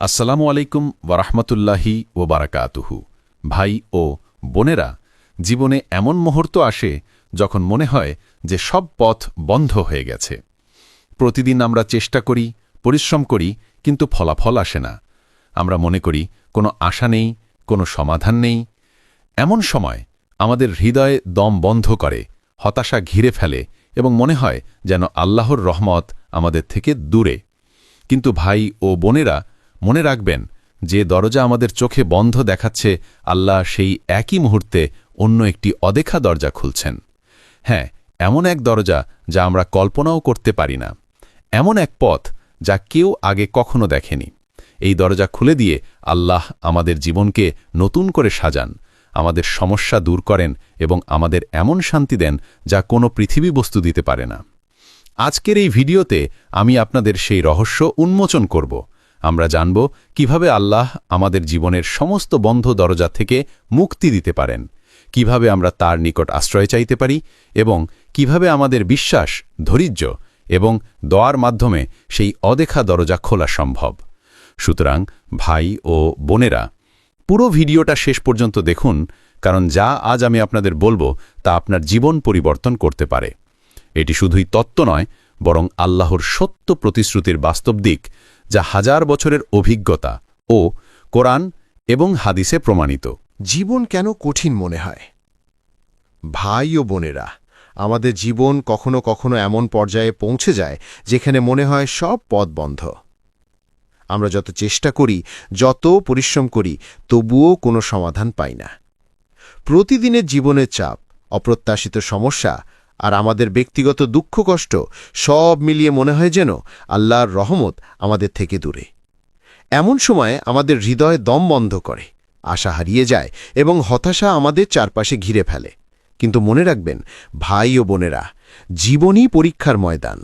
আসসালামু আলাইকুম ওরহমতুল্লাহি বারাকাতুহু ভাই ও বোনেরা, জীবনে এমন মুহূর্ত আসে যখন মনে হয় যে সব পথ বন্ধ হয়ে গেছে। প্রতিদিন আমরা চেষ্টা করি, পরিশ্রম করি, কিন্তু ফলাফল আসে না। আমরা মনে করি কোনো আশা নেই, কোনো সমাধান নেই। এমন সময় আমাদের হৃদয়ে দম বন্ধ করে, হতাশা ঘিরে ফেলে এবং মনে হয় যেন আল্লাহর রহমত আমাদের থেকে দূরে। কিন্তু ভাই ও বোনেরা মনে রাখবেন, যে দরজা আমাদের চোখে বন্ধ দেখাচ্ছে, আল্লাহ সেই একই মুহূর্তে অন্য একটি অদেখা দরজা খুলছেন। হ্যাঁ এমন এক দরজা যা আমরা কল্পনাও করতে পারি না। এমন এক পথ যা কেউ আগে কখনো দেখেনি। এই দরজা খুলে দিয়ে আল্লাহ আমাদের জীবনকে নতুন করে সাজান, আমাদের সমস্যা দূর করেন এবং আমাদের এমন শান্তি দেন যা কোনো পৃথিবী বস্তু দিতে পারে না। আজকের এই ভিডিওতে আমি আপনাদের সেই রহস্য উন্মোচন করব। আমরা জানব কীভাবে আল্লাহ আমাদের জীবনের সমস্ত বন্ধ দরজা থেকে মুক্তি দিতে পারেন, কীভাবে আমরা তার নিকট আশ্রয় চাইতে পারি এবং কীভাবে আমাদের বিশ্বাস, ধৈর্য এবং দোয়ার মাধ্যমে সেই অদেখা দরজা খোলা সম্ভব। সুতরাং ভাই ও বোনেরা, পুরো ভিডিওটা শেষ পর্যন্ত দেখুন, কারণ যা আজ আমি আপনাদের বলব তা আপনার জীবন পরিবর্তন করতে পারে। এটি শুধুই তত্ত্ব নয় বরং আল্লাহর সত্য প্রতিশ্রুতির বাস্তব দিক, যা হাজার বছরের অভিজ্ঞতা ও কোরআন এবং হাদিসে প্রমাণিত। জীবন কেন কঠিন মনে হয়? ভাই ও বোনেরা, আমাদের জীবন কখনো কখনো এমন পর্যায়ে পৌঁছে যায় যেখানে মনে হয় সব পথ বন্ধ। আমরা যত চেষ্টা করি, যত পরিশ্রম করি, তবুও কোনো সমাধান পাই না। প্রতিদিনের জীবনের চাপ, অপ্রত্যাশিত সমস্যা আর আমাদের ব্যক্তিগত দুঃখ, কষ্ট সব মিলিয়ে মনে হয় যেন আল্লাহর রহমত আমাদের থেকে দূরে। এমন সময় আমাদের হৃদয় দম বন্ধ করে, আশা হারিয়ে যায় এবং হতাশা আমাদের চারপাশে ঘিরে ফেলে। কিন্তু মনে রাখবেন, ভাই ও বোনেরা, জীবনই পরীক্ষার ময়দান।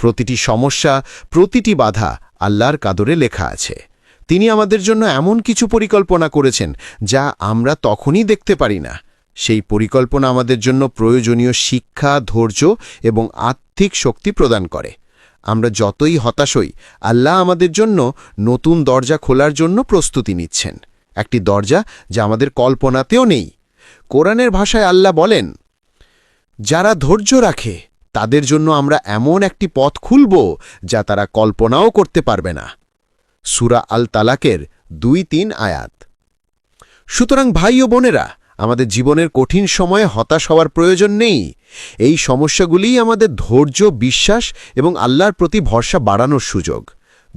প্রতিটি সমস্যা, প্রতিটি বাধা আল্লাহর কাদরে লেখা আছে। তিনি আমাদের জন্য এমন কিছু পরিকল্পনা করেছেন যা আমরা তখনই দেখতে পারি না। সেই পরিকল্পনা আমাদের জন্য প্রয়োজনীয় শিক্ষা, ধৈর্য এবং আর্থিক শক্তি প্রদান করে। আমরা যতই হতাশ হই, আল্লাহ আমাদের জন্য নতুন দরজা খোলার জন্য প্রস্তুতি নিচ্ছেন। একটি দরজা যা আমাদের কল্পনাতেও নেই। কোরআনের ভাষায় আল্লাহ বলেন, যারা ধৈর্য রাখে, তাদের জন্য আমরা এমন একটি পথ খুলব যা তারা কল্পনাও করতে পারবে না। সুরা আল তালাকের দুই তিন আয়াত। সুতরাং ভাই ও বোনেরা আমাদের জীবনের কঠিন সময়ে হতাশ হওয়ার প্রয়োজন নেই। এই সমস্যাগুলিই আমাদের ধৈর্য, বিশ্বাস এবং আল্লাহর প্রতি ভরসা বাড়ানোর সুযোগ।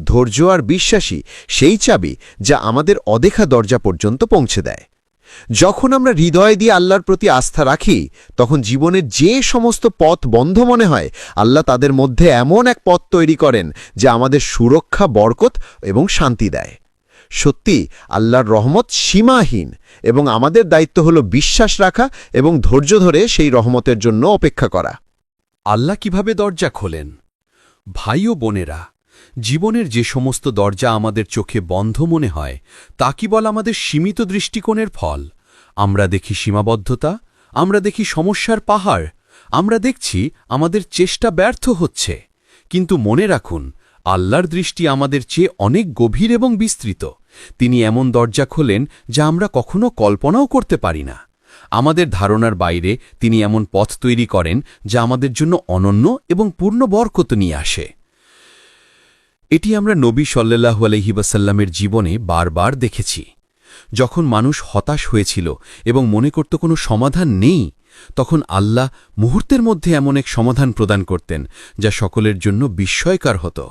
ধৈর্য আর বিশ্বাসী সেই চাবি যা আমাদের অদেখা দরজা পর্যন্ত পৌঁছে দেয়। যখন আমরা হৃদয় দিয়ে আল্লাহর প্রতি আস্থা রাখি, তখন জীবনের যে সমস্ত পথ বন্ধ মনে হয়, আল্লাহ তাদের মধ্যে এমন এক পথ তৈরি করেন যা আমাদের সুরক্ষা, বরকত এবং শান্তি দেয়। সত্যি আল্লাহর রহমত সীমাহীন এবং আমাদের দায়িত্ব হল বিশ্বাস রাখা এবং ধৈর্য ধরে সেই রহমতের জন্য অপেক্ষা করা। আল্লাহ কীভাবে দরজা খোলেন? ভাই ও বোনেরা, জীবনের যে সমস্ত দরজা আমাদের চোখে বন্ধ মনে হয়, তা কি বল আমাদের সীমিত দৃষ্টিকোণের ফল? আমরা দেখি সীমাবদ্ধতা, আমরা দেখি সমস্যার পাহাড়, আমরা দেখছি আমাদের চেষ্টা ব্যর্থ হচ্ছে। কিন্তু মনে রাখুন আল্লাহর দৃষ্টি আমাদের চেয়ে অনেক গভীর এবং বিস্তৃত। তিনি এমন দরজা খোলেন যা আমরা কখনো কল্পনাও করতে পারি না। আমাদের ধারণার বাইরে তিনি এমন পথ তৈরি করেন যা আমাদের জন্য অনন্য এবং পূর্ণ বরকত নিয়ে আসে। এটি আমরা নবী সাল্লাহু আলহিবাসাল্লামের জীবনে বারবার দেখেছি। যখন মানুষ হতাশ হয়েছিল এবং মনে করত কোনো সমাধান নেই, তখন আল্লাহ মুহূর্তের মধ্যে এমন এক সমাধান প্রদান করতেন যা সকলের জন্য বিস্ময়কার হতো।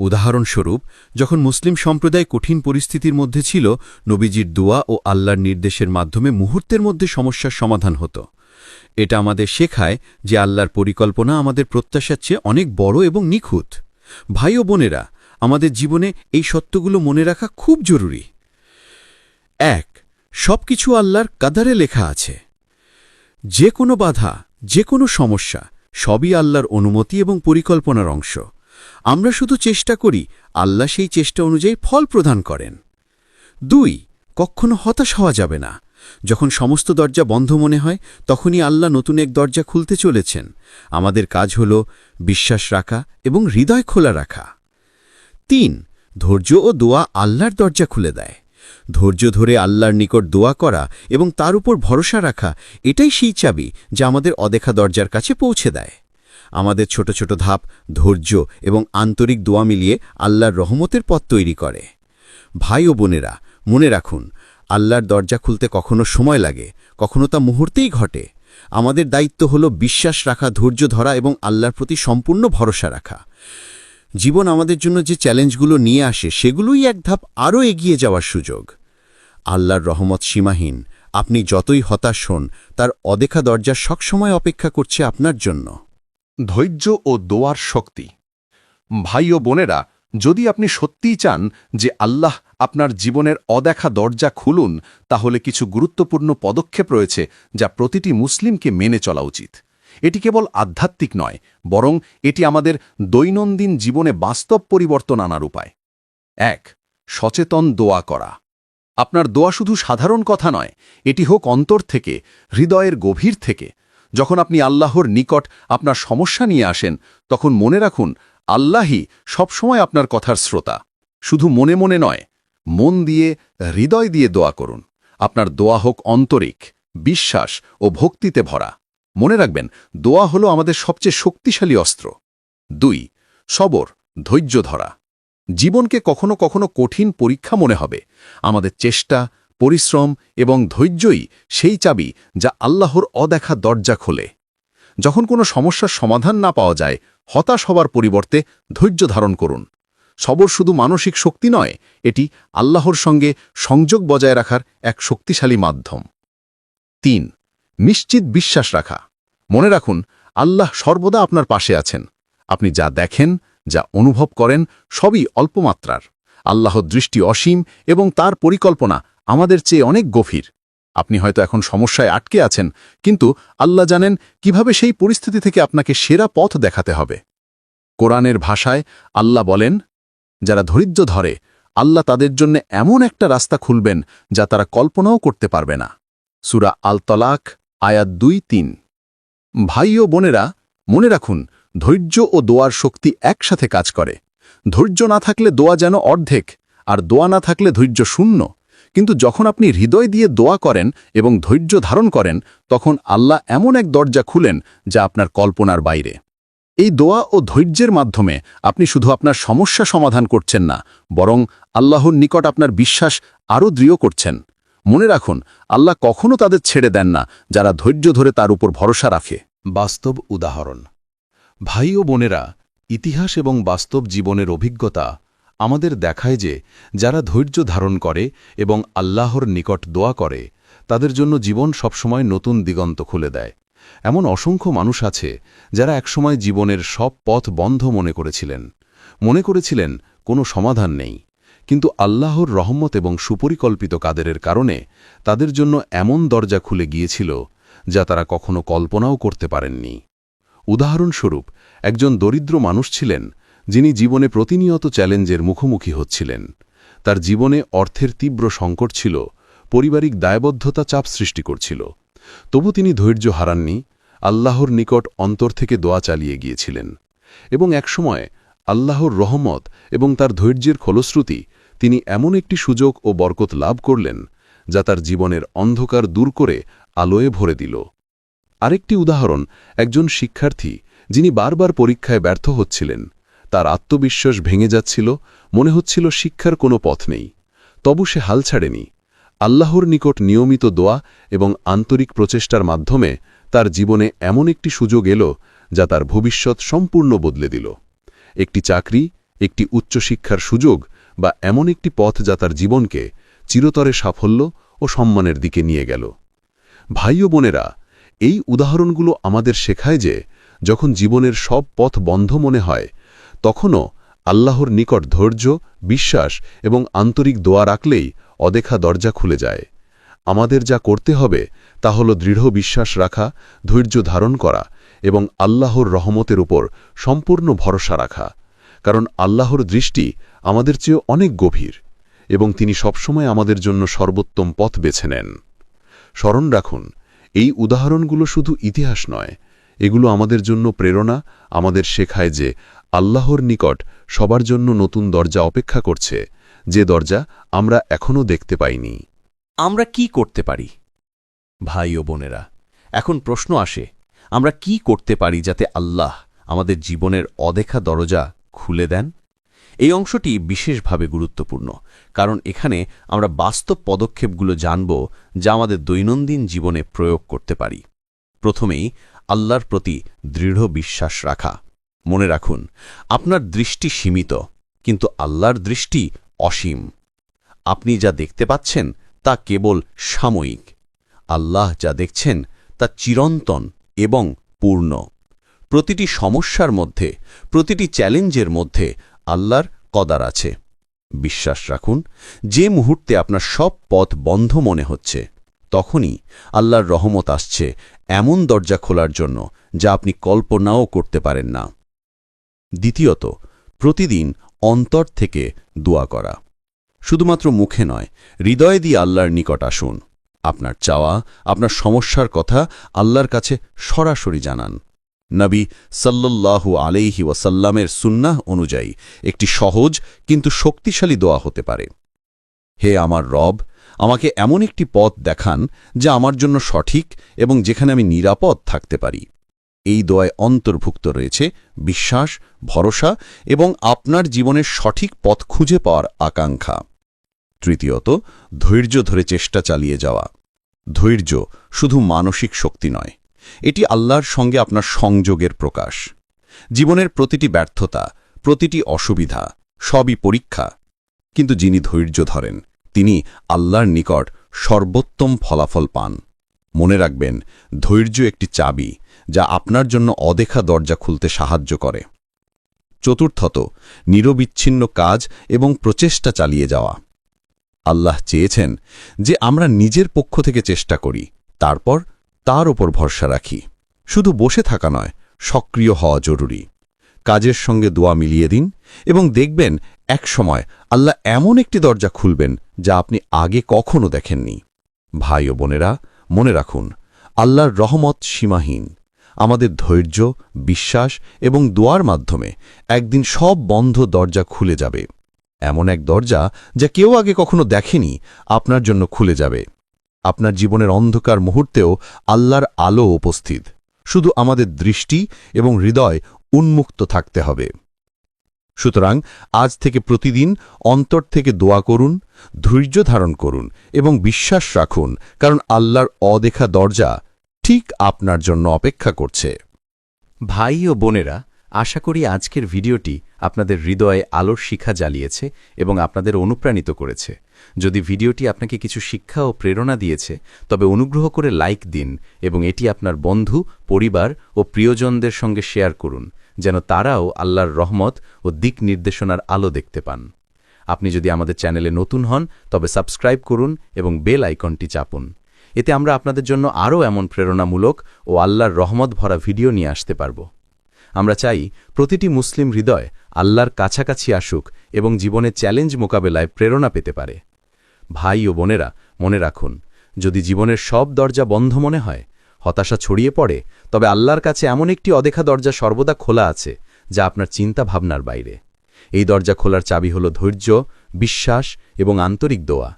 উদাহরণস্বরূপ, যখন মুসলিম সম্প্রদায় কঠিন পরিস্থিতির মধ্যে ছিল, নবীজির দোয়া ও আল্লাহর নির্দেশের মাধ্যমে মুহূর্তের মধ্যে সমস্যার সমাধান হতো। এটা আমাদের শেখায় যে আল্লাহর পরিকল্পনা আমাদের প্রত্যাশার চেয়ে অনেক বড় এবং নিখুঁত। ভাই ও বোনেরা, আমাদের জীবনে এই সত্যগুলো মনে রাখা খুব জরুরি। এক সব কিছু আল্লাহর কাদারে লেখা আছে। যে কোনো বাধা, যে কোনো সমস্যা, সবই আল্লাহর অনুমতি এবং পরিকল্পনার অংশ। আমরা শুধু চেষ্টা করি আল্লাহ সেই চেষ্টা অনুযায়ী ফল প্রদান করেন। দুই, কখনো হতাশ হওয়া যাবে না। যখন সমস্ত দরজা বন্ধ মনে হয়, তখনই আল্লাহ নতুন এক দরজা খুলতে চলেছেন। আমাদের কাজ হল বিশ্বাস রাখা এবং হৃদয় খোলা রাখা। তিন, ধৈর্য ও দোয়া আল্লাহর দরজা খুলে দেয়। ধৈর্য ধরে আল্লাহর নিকট দোয়া করা এবং তার উপর ভরসা রাখা, এটাই সেই চাবি যা আমাদের অদেখা দরজার কাছে পৌঁছে দেয়। আমাদের ছোট ছোট ধাপ, ধৈর্য এবং আন্তরিক দোয়া মিলিয়ে আল্লাহর রহমতের পথ তৈরি করে। ভাই ও বোনেরা, মনে রাখুন, আল্লাহর দরজা খুলতে কখনো সময় লাগে, কখনো তা মুহূর্তেই ঘটে। আমাদের দায়িত্ব হল বিশ্বাস রাখা, ধৈর্য ধরা এবং আল্লাহর প্রতি সম্পূর্ণ ভরসা রাখা। জীবন আমাদের জন্য যে চ্যালেঞ্জগুলো নিয়ে আসে, সেগুলোই এক ধাপ আরও এগিয়ে যাওয়ার সুযোগ। আল্লাহর রহমত সীমাহীন, আপনি যতই হতাশ হন, তার অদেখা দরজা সবসময় অপেক্ষা করছে আপনার জন্য। ধৈর্য ও দোয়ার শক্তি। ভাই ও বোনেরা, যদি আপনি সত্যিই চান যে আল্লাহ আপনার জীবনের অদেখা দরজা খুলুন, তাহলে কিছু গুরুত্বপূর্ণ পদক্ষেপ রয়েছে যা প্রতিটি মুসলিমকে মেনে চলা উচিত। এটি কেবল আধ্যাত্মিক নয়, বরং এটি আমাদের দৈনন্দিন জীবনে বাস্তব পরিবর্তন আনার উপায়। এক, সচেতন দোয়া করা। আপনার দোয়া শুধু সাধারণ কথা নয়, এটি হোক অন্তর থেকে, হৃদয়ের গভীর থেকে। যখন আপনি আল্লাহর নিকট আপনার সমস্যা নিয়ে আসেন, তখন মনে রাখুন, আল্লাহই সবসময় আপনার কথার শ্রোতা। শুধু মনে মনে নয়, মন দিয়ে, হৃদয় দিয়ে দোয়া করুন। আপনার দোয়া হোক অন্তরিক, বিশ্বাস ও ভক্তিতে ভরা। মনে রাখবেন, দোয়া হলো আমাদের সবচেয়ে শক্তিশালী অস্ত্র। দুই, সবর, ধৈর্য ধরা। জীবনকে কখনো কখনো কঠিন পরীক্ষা মনে হবে। আমাদের চেষ্টা পরিশ্রম এবং ধৈর্যই সেই চাবি যা আল্লাহর অদেখা দরজা খোলে। যখন কোনো সমস্যার সমাধান না পাওয়া যায়, হতাশ হবার পরিবর্তে ধৈর্য ধারণ করুন। সবর শুধু মানসিক শক্তি নয়, এটি আল্লাহর সঙ্গে সংযোগ বজায় রাখার এক শক্তিশালী মাধ্যম। তিন, নিশ্চিত বিশ্বাস রাখা। মনে রাখুন, আল্লাহ সর্বদা আপনার পাশে আছেন। আপনি যা দেখেন, যা অনুভব করেন, সবই অল্পমাত্রার আল্লাহর দৃষ্টি অসীম এবং তার পরিকল্পনা আমাদের চেয়ে অনেক গভীর। আপনি হয়তো এখন সমস্যায় আটকে আছেন, কিন্তু আল্লাহ জানেন কীভাবে সেই পরিস্থিতি থেকে আপনাকে সেরা পথ দেখাতে হবে। কোরআনের ভাষায় আল্লাহ বলেন, যারা ধৈর্য ধরে, আল্লাহ তাদের জন্য এমন একটা রাস্তা খুলবেন যা তারা কল্পনাও করতে পারবে না। সুরা আল তলাক আয়াত দুই, তিন। ভাই ও বোনেরা, মনে রাখুন, ধৈর্য ও দোয়ার শক্তি একসাথে কাজ করে। ধৈর্য না থাকলে দোয়া যেন অর্ধেক, আর দোয়া না থাকলে ধৈর্য শূন্য। কিন্তু যখন আপনি হৃদয় দিয়ে দোয়া করেন এবং ধৈর্য ধারণ করেন, তখন আল্লাহ এমন এক দরজা খুলেন যা আপনার কল্পনার বাইরে। এই দোয়া ও ধৈর্যের মাধ্যমে আপনি শুধু আপনার সমস্যা সমাধান করছেন না, বরং আল্লাহর নিকট আপনার বিশ্বাস আরও দৃঢ় করছেন। মনে রাখুন, আল্লাহ কখনো তাদের ছেড়ে দেন না, যারা ধৈর্য ধরে তার উপর ভরসা রাখে। বাস্তব উদাহরণ। ভাই ও বোনেরা, ইতিহাস এবং বাস্তব জীবনের অভিজ্ঞতা আমাদের দেখায় যে যারা ধৈর্য ধারণ করে এবং আল্লাহর নিকট দোয়া করে, তাদের জন্য জীবন সবসময় নতুন দিগন্ত খুলে দেয়। এমন অসংখ্য মানুষ আছে যারা একসময় জীবনের সব পথ বন্ধ মনে করেছিলেন। মনে করেছিলেন, কোনো সমাধান নেই। কিন্তু আল্লাহর রহমত এবং সুপরিকল্পিত কাদেরের কারণে তাদের জন্য এমন দরজা খুলে গিয়েছিল যা তারা কখনো কল্পনাও করতে পারেননি। উদাহরণস্বরূপ, একজন দরিদ্র মানুষ ছিলেন যিনি জীবনে প্রতিনিয়ত চ্যালেঞ্জের মুখোমুখি হচ্ছিলেন। তার জীবনে অর্থের তীব্র সংকট ছিল, পারিবারিক দায়বদ্ধতা চাপ সৃষ্টি করছিল। তবু তিনি ধৈর্য হারাননি, আল্লাহর নিকট অন্তর থেকে দোয়া চালিয়ে গিয়েছিলেন। এবং একসময় আল্লাহর রহমত এবং তার ধৈর্যের খলশ্রুতি তিনি এমন একটি সুযোগ ও বরকত লাভ করলেন, যা তার জীবনের অন্ধকার দূর করে আলোয় ভরে দিল। আরেকটি উদাহরণ একজন শিক্ষার্থী যিনি বারবার পরীক্ষায় ব্যর্থ হচ্ছিলেন। তার আত্মবিশ্বাস ভেঙে যাচ্ছিল, মনে হচ্ছিল শিক্ষার কোনো পথ নেই। তবু সে হাল ছাড়েনি। আল্লাহর নিকট নিয়মিত দোয়া এবং আন্তরিক প্রচেষ্টার মাধ্যমে তার জীবনে এমন একটি সুযোগ এলো যা তার ভবিষ্যৎ সম্পূর্ণ বদলে দিল। একটি চাকরি, একটি উচ্চশিক্ষার সুযোগ বা এমন একটি পথ যা তার জীবনকে চিরতরে সাফল্য ও সম্মানের দিকে নিয়ে গেল। ভাই ও বোনেরা, এই উদাহরণগুলো আমাদের শেখায় যে যখন জীবনের সব পথ বন্ধ মনে হয় তখনও আল্লাহর নিকট ধৈর্য, বিশ্বাস এবং আন্তরিক দোয়া রাখলেই অদেখা দরজা খুলে যায়। আমাদের যা করতে হবে তা হল দৃঢ় বিশ্বাস রাখা, ধৈর্য ধারণ করা এবং আল্লাহর রহমতের উপর সম্পূর্ণ ভরসা রাখা। কারণ আল্লাহর দৃষ্টি আমাদের চেয়ে অনেক গভীর এবং তিনি সবসময় আমাদের জন্য সর্বোত্তম পথ বেছে নেন। স্মরণ রাখুন, এই উদাহরণগুলো শুধু ইতিহাস নয়, এগুলো আমাদের জন্য প্রেরণা, আমাদের শেখায় যে আল্লাহর নিকট সবার জন্য নতুন দরজা অপেক্ষা করছে, যে দরজা আমরা এখনও দেখতে পাইনি। আমরা কি করতে পারি? ভাই ও বোনেরা, এখন প্রশ্ন আসে, আমরা কি করতে পারি যাতে আল্লাহ আমাদের জীবনের অদেখা দরজা খুলে দেন? এই অংশটি বিশেষভাবে গুরুত্বপূর্ণ, কারণ এখানে আমরা বাস্তব পদক্ষেপগুলো জানব যা আমাদের দৈনন্দিন জীবনে প্রয়োগ করতে পারি। প্রথমেই, আল্লাহর প্রতি দৃঢ় বিশ্বাস রাখা। মনে রাখুন, আপনার দৃষ্টি সীমিত, কিন্তু আল্লাহর দৃষ্টি অসীম। আপনি যা দেখতে পাচ্ছেন তা কেবল সাময়িক। আল্লাহ যা দেখছেন তা চিরন্তন এবং পূর্ণ। প্রতিটি সমস্যার মধ্যে, প্রতিটি চ্যালেঞ্জের মধ্যে আল্লাহর কদার আছে। বিশ্বাস রাখুন, যে মুহূর্তে আপনার সব পথ বন্ধ মনে হচ্ছে, তখনই আল্লাহর রহমত আসছে এমন দরজা খোলার জন্য যা আপনি কল্পনাও করতে পারেন না। দ্বিতীয়ত, প্রতিদিন অন্তর থেকে দোয়া করা। শুধুমাত্র মুখে নয়, হৃদয় দিয়ে আল্লাহর নিকট আসুন। আপনার চাওয়া, আপনার সমস্যার কথা আল্লাহর কাছে সরাসরি জানান। নবী সাল্লাল্লাহু আলাইহি ওয়াসাল্লামের সুন্নাহ অনুযায়ী একটি সহজ কিন্তু শক্তিশালী দোয়া হতে পারে। হে আমার রব, আমাকে এমন একটি পথ দেখান যা আমার জন্য সঠিক এবং যেখানে আমি নিরাপদ থাকতে পারি। এই দোয়ায় অন্তর্ভুক্ত রয়েছে বিশ্বাস, ভরসা এবং আপনার জীবনের সঠিক পথ খুঁজে পাওয়ার আকাঙ্ক্ষা। তৃতীয়ত, ধৈর্য ধরে চেষ্টা চালিয়ে যাওয়া। ধৈর্য শুধু মানসিক শক্তি নয়, এটি আল্লাহর সঙ্গে আপনার সংযোগের প্রকাশ। জীবনের প্রতিটি ব্যর্থতা, প্রতিটি অসুবিধা সবই পরীক্ষা, কিন্তু যিনি ধৈর্য ধরেন, তিনি আল্লাহর নিকট সর্বোত্তম ফলাফল পান। মনে রাখবেন, ধৈর্য একটি চাবি যা আপনার জন্য অদেখা দরজা খুলতে সাহায্য করে। চতুর্থত, নিরবিচ্ছিন্ন কাজ এবং প্রচেষ্টা চালিয়ে যাওয়া। আল্লাহ চেয়েছেন যে আমরা নিজের পক্ষ থেকে চেষ্টা করি, তারপর তার ওপর ভরসা রাখি। শুধু বসে থাকা নয়, সক্রিয় হওয়া জরুরি। কাজের সঙ্গে দোয়া মিলিয়ে দিন এবং দেখবেন এক সময় আল্লাহ এমন একটি দরজা খুলবেন যা আপনি আগে কখনো দেখেননি। ভাই ও বোনেরা, মনে রাখুন, আল্লাহর রহমত সীমাহীন। আমাদের ধৈর্য, বিশ্বাস এবং দোয়ার মাধ্যমে একদিন সব বন্ধ দরজা খুলে যাবে। এমন এক দরজা যা কেউ আগে কখনো দেখেনি আপনার জন্য খুলে যাবে। আপনার জীবনের অন্ধকার মুহূর্তেও আল্লাহর আলো উপস্থিত। শুধু আমাদের দৃষ্টি এবং হৃদয় উন্মুক্ত থাকতে হবে। সুতরাং আজ থেকে প্রতিদিন অন্তর থেকে দোয়া করুন, ধৈর্য ধারণ করুন এবং বিশ্বাস রাখুন, কারণ আল্লাহর অদেখা দরজা ঠিক আপনার জন্য অপেক্ষা করছে। ভাই ও বোনেরা, আশা করি আজকের ভিডিওটি আপনাদের হৃদয়ে আলোর শিখা জ্বালিয়েছে এবং আপনাদের অনুপ্রাণিত করেছে। যদি ভিডিওটি আপনাকে কিছু শিক্ষা ও প্রেরণা দিয়েছে, তবে অনুগ্রহ করে লাইক দিন এবং এটি আপনার বন্ধু, পরিবার ও প্রিয়জনদের সঙ্গে শেয়ার করুন, যেন তারাও আল্লাহর রহমত ও দিক নির্দেশনার আলো দেখতে পান। আপনি যদি আমাদের চ্যানেলে নতুন হন, তবে সাবস্ক্রাইব করুন এবং বেল আইকনটি চাপুন। এতে আমরা আপনাদের জন্য আরও এমন প্রেরণামূলক ও আল্লাহর রহমত ভরা ভিডিও নিয়ে আসতে পারব। আমরা চাই প্রতিটি মুসলিম হৃদয় আল্লাহর কাছাকাছি আসুক এবং জীবনে চ্যালেঞ্জ মোকাবেলায় প্রেরণা পেতে পারে। ভাই ও বোনেরা, মনে রাখুন, যদি জীবনের সব দরজা বন্ধ মনে হয়, হতাশা ছড়িয়ে পড়ে, তবে আল্লাহর কাছে এমন একটি অদেখা দরজা সর্বদা খোলা আছে, যা আপনার চিন্তা ভাবনার বাইরে। এই দরজা খোলার চাবি হল ধৈর্য, বিশ্বাস এবং আন্তরিক দোয়া।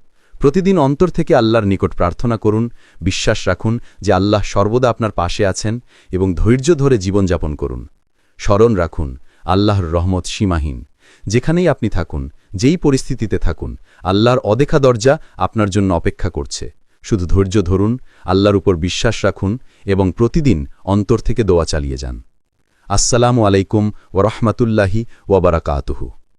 প্রতিদিন অন্তর থেকে আল্লাহর নিকট প্রার্থনা করুন, বিশ্বাস রাখুন যে আল্লাহ সর্বদা আপনার পাশে আছেন এবং ধৈর্য ধরে জীবনযাপন করুন। স্মরণ রাখুন, আল্লাহর রহমত সীমাহীন। যেখানেই আপনি থাকুন, যেই পরিস্থিতিতে থাকুন, আল্লাহর অদেখা দরজা আপনার জন্য অপেক্ষা করছে। শুধু ধৈর্য ধরুন, আল্লাহর উপর বিশ্বাস রাখুন এবং প্রতিদিন অন্তর থেকে দোয়া চালিয়ে যান। আসসালামু আলাইকুম ওরহমতুল্লাহি ওয়াবারাকাতুহু